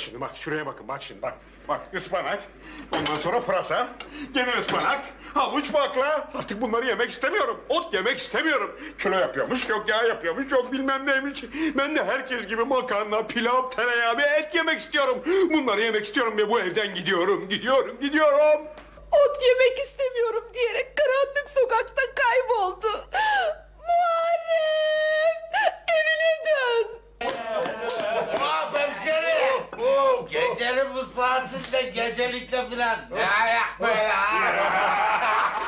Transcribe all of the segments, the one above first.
şimdi bak şuraya bakın bak şimdi bak. Bak ıspanak. Ondan sonra pırasa. Gene ıspanak. Havuç bakla. Artık bunları yemek istemiyorum. Ot yemek istemiyorum. Kilo yapıyormuş yok yağ yapıyormuş yok bilmem neymiş. Ben de herkes gibi makarna, pilav, tereyağı ve et yemek istiyorum. Bunları yemek istiyorum ve bu evden gidiyorum. Gidiyorum gidiyorum. Ot yemek istemiyorum Gecenin bu saatinde gecelikte filan. Ne ayak böyle?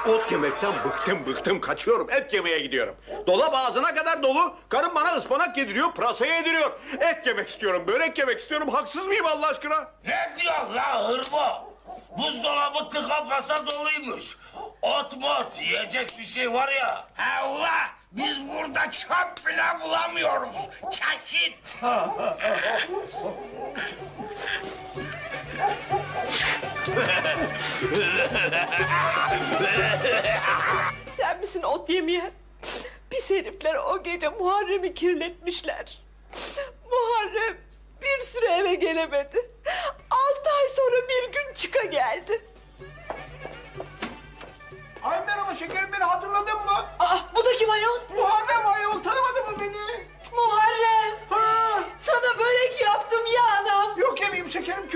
Ot yemekten bıktım bıktım kaçıyorum. Et yemeye gidiyorum. Dolap ağzına kadar dolu. Karım bana ıspanak yediriyor, pırasa yediriyor. Et yemek istiyorum, börek yemek istiyorum. Haksız mıyım Allah aşkına? Ne diyorsun la hırbo? Buzdolabı tıka basa doluymuş. Ot mot yiyecek bir şey var ya. Allah biz burada çöp bile bulamıyoruz. Çeşit. Sen misin ot yemeyen? Pis herifler o gece Muharrem'i kirletmişler. Muharrem bir süre eve gelemedi. Altı ay sonra bir gün çıka geldi. Ay merhaba şekerim beni hatırladın mı? Aa,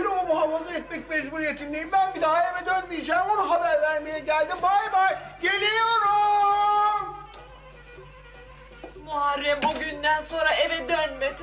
Evimi muhafaza etmek mecburiyetindeyim. Ben bir daha eve dönmeyeceğim. Ona haber vermeye geldim. Bay bay. Geliyorum. Muharrem o günden sonra eve dönmedi.